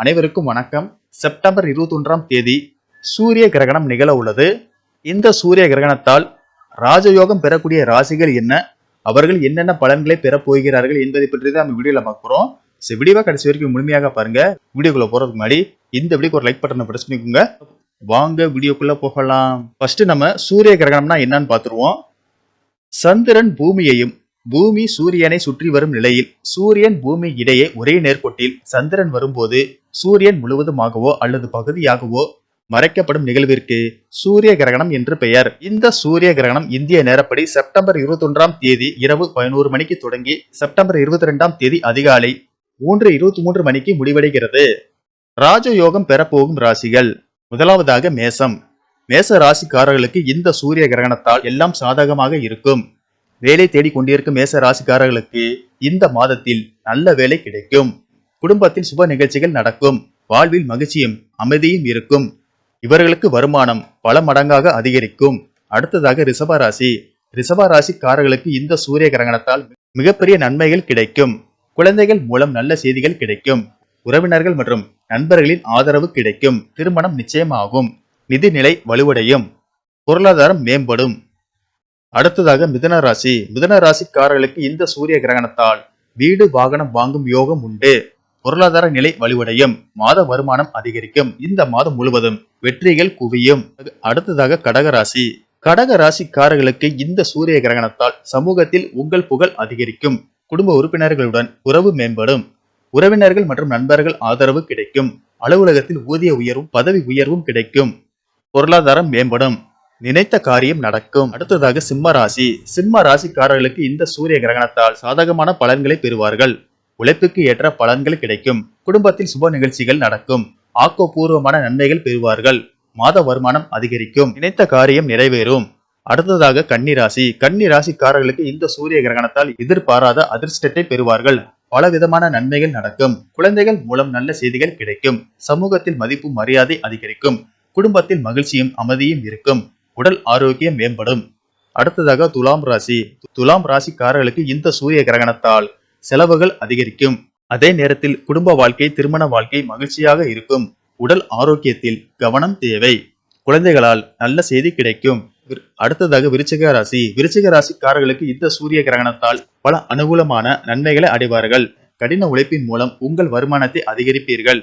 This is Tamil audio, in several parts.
அனைவருக்கும் வணக்கம். செப்டம்பர் இருபத்தி ஒன்றாம் தேதி சூரிய கிரகணம் நிகழ உள்ளது. இந்த சூரிய கிரகணத்தால் ராஜயோகம் பெறக்கூடிய ராசிகள் என்ன? அவர்கள் என்னென்ன பலன்களை பெறப் போகிறார்கள் என்பதை பற்றி தான் நம்ம வீடியோல பார்க்குறோம் ஸோ வீடியோவை கடைசி வரைக்கும் முழுமையாக பாருங்க. வீடியோக்குள்ள போறதுக்கு முன்னாடி இந்த வீடியோக்கு ஒரு லைக் பட்டனை பிரஸ் பண்ணிக்கோங்க. வாங்க வீடியோக்குள்ள போகலாம். ஃபர்ஸ்ட் நம்ம சூரிய கிரகணம்னா என்னன்னு பார்த்துருவோம். சந்திரன் பூமியையும் பூமி சூரியனை சுற்றி வரும் நிலையில் சூரியன் பூமி இடையே ஒரே நேர்கோட்டில் சந்திரன் வரும்போது சூரியன் முழுவதுமாகவோ அல்லது பகுதியாகவோ மறைக்கப்படும் நிகழ்விற்கு சூரிய கிரகணம் என்று பெயர். இந்த சூரிய கிரகணம் இந்திய நேரப்படி செப்டம்பர் இருபத்தி ஒன்றாம் தேதி இரவு பதினோரு மணிக்கு தொடங்கி செப்டம்பர் இருபத்தி ரெண்டாம் தேதி அதிகாலை மூன்று இருபத்தி மூன்று மணிக்கு முடிவடைகிறது. ராஜயோகம் பெறப்போகும் ராசிகள். முதலாவதாக மேசம். மேச ராசிக்காரர்களுக்கு இந்த சூரிய கிரகணத்தால் எல்லாம் சாதகமாக இருக்கும். வேலை தேடிக் கொண்டிருக்கும் மேச ராசிக்காரர்களுக்கு இந்த மாதத்தில் நல்ல வேலை கிடைக்கும். குடும்பத்தில் சுப நிகழ்ச்சிகள் நடக்கும். வாழ்வில் மகிழ்ச்சியும் அமைதியும் இருக்கும். இவர்களுக்கு வருமானம் பல மடங்காக அதிகரிக்கும். அடுத்ததாக ரிஷப ராசி. ராசிக்காரர்களுக்கு இந்த சூரிய கிரகணத்தால் மிகப்பெரிய நன்மைகள் கிடைக்கும். குழந்தைகள் மூலம் நல்ல செய்திகள் கிடைக்கும். உறவினர்கள் மற்றும் நண்பர்களின் ஆதரவு கிடைக்கும். திருமணம் நிச்சயமாகும். நிதிநிலை வலுவடையும். பொருளாதாரம் மேம்படும். அடுத்ததாக மிதன ராசி. மிதன ராசிக்காரர்களுக்கு இந்த சூரிய கிரகணத்தால் வீடு வாகனம் வாங்கும் யோகம் உண்டு. பொருளாதார நிலை வலுவடையும். மாத வருமானம் அதிகரிக்கும். இந்த மாதம் முழுவதும் வெற்றிகள் குவியும். அடுத்ததாக கடக ராசி. கடக ராசிக்காரர்களுக்கு இந்த சூரிய கிரகணத்தால் சமூகத்தில் உங்கள் புகழ் அதிகரிக்கும். குடும்ப உறுப்பினர்களுடன் உறவு மேம்படும். உறவினர்கள் மற்றும் நண்பர்கள் ஆதரவு கிடைக்கும். அலுவலகத்தில் ஊதிய உயர்வும் பதவி உயர்வும் கிடைக்கும். பொருளாதாரம் மேம்படும். நினைத்த காரியம் நடக்கும். அடுத்ததாக சிம்ம ராசி. சிம்ம ராசிக்காரர்களுக்கு இந்த சூரிய கிரகணத்தால் சாதகமான பலன்களை பெறுவார்கள். உழைப்புக்கு ஏற்ற பலன்கள் கிடைக்கும். குடும்பத்தில் சுப நிகழ்ச்சிகள் நடக்கும். ஆக்கப்பூர்வமான நன்மைகள் பெறுவார்கள். மாத வருமானம் அதிகரிக்கும். நினைத்த காரியம் நிறைவேறும். அடுத்ததாக கன்னிராசி கன்னிராசிக்காரர்களுக்கு ராசிக்காரர்களுக்கு இந்த சூரிய கிரகணத்தால் எதிர்பாராத அதிர்ஷ்டத்தை பெறுவார்கள். பல விதமான நன்மைகள் நடக்கும். குழந்தைகள் மூலம் நல்ல செய்திகள் கிடைக்கும். சமூகத்தில் மதிப்பு மரியாதை அதிகரிக்கும். குடும்பத்தில் மகிழ்ச்சியும் அமைதியும் இருக்கும். உடல் ஆரோக்கியம் மேம்படும். அடுத்ததாக துலாம் ராசி. துலாம் ராசிக்காரர்களுக்கு இந்த சூரிய கிரகணத்தால் செலவுகள் அதிகரிக்கும். அதே நேரத்தில் குடும்ப வாழ்க்கை திருமண வாழ்க்கை மகிழ்ச்சியாக இருக்கும். உடல் ஆரோக்கியத்தில் கவனம் தேவை. குழந்தைகளால் நல்ல செய்தி கிடைக்கும். அடுத்ததாக விருச்சிக ராசி. விருச்சிக ராசிக்காரர்களுக்கு இந்த சூரிய கிரகணத்தால் பல அனுகூலமான நன்மைகளை அடைவார்கள். கடின உழைப்பின் மூலம் உங்கள் வருமானத்தை அதிகரிப்பீர்கள்.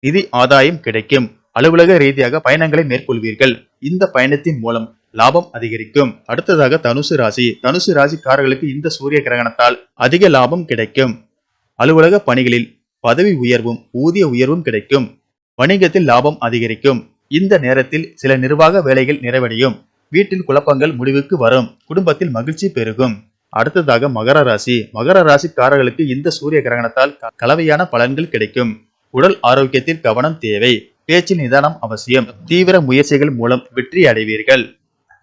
நிதி ஆதாயம் கிடைக்கும். அலுவலக ரீதியாக பயணங்களை மேற்கொள்வீர்கள். இந்த பயணத்தின் மூலம் லாபம் அதிகரிக்கும். அடுத்ததாக தனுசு ராசி. தனுசு ராசிக்காரர்களுக்கு இந்த சூரிய கிரகணத்தால் அதிக லாபம் கிடைக்கும். அலுவலக பணிகளில் பதவி உயர்வும் ஊதிய உயர்வும் கிடைக்கும். வணிகத்தில் லாபம் அதிகரிக்கும். இந்த நேரத்தில் சில நிர்வாக வேலைகள் நிறைவடையும். வீட்டில் குழப்பங்கள் முடிவுக்கு வரும். குடும்பத்தில் மகிழ்ச்சி பெருகும். அடுத்ததாக மகர ராசி. மகர ராசிக்காரர்களுக்கு இந்த சூரிய கிரகணத்தால் க- கலவையான பலன்கள் கிடைக்கும். உடல் ஆரோக்கியத்தில் கவனம் தேவை. பேச்சில் நிதானம் அவசியம். தீவிர முயற்சிகள் மூலம் வெற்றி அடைவீர்கள்.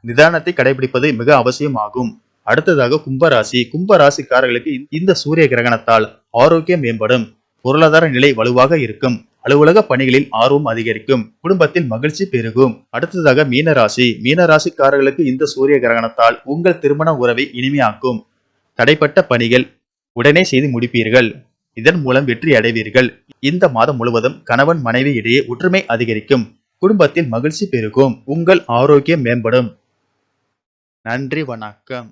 நிதானத்தை கடைபிடிப்பது மிக அவசியமாகும். அடுத்ததாக கும்பராசி. கும்பராசிக்காரர்களுக்கு இந்த- இந்த சூரிய கிரகணத்தால் ஆரோக்கியம் மேம்படும். பொருளாதார நிலை வலுவாக இருக்கும். அலுவலக பணிகளில் ஆர்வம் அதிகரிக்கும். குடும்பத்தில் மகிழ்ச்சி பெருகும். அடுத்ததாக மீனராசி. மீனராசிக்காரர்களுக்கு இந்த சூரிய கிரகணத்தால் உங்கள் திருமண உறவை இனிமையாக்கும். தடைப்பட்ட பணிகள் உடனே செய்து முடிப்பீர்கள். இதன் மூலம் வெற்றி அடைவீர்கள். இந்த மாதம் முழுவதும் கணவன் மனைவி இடையே ஒற்றுமை அதிகரிக்கும். குடும்பத்தில் மகிழ்ச்சி பெருகும். உங்கள் ஆரோக்கியம் மேம்படும். நன்றி வணக்கம்.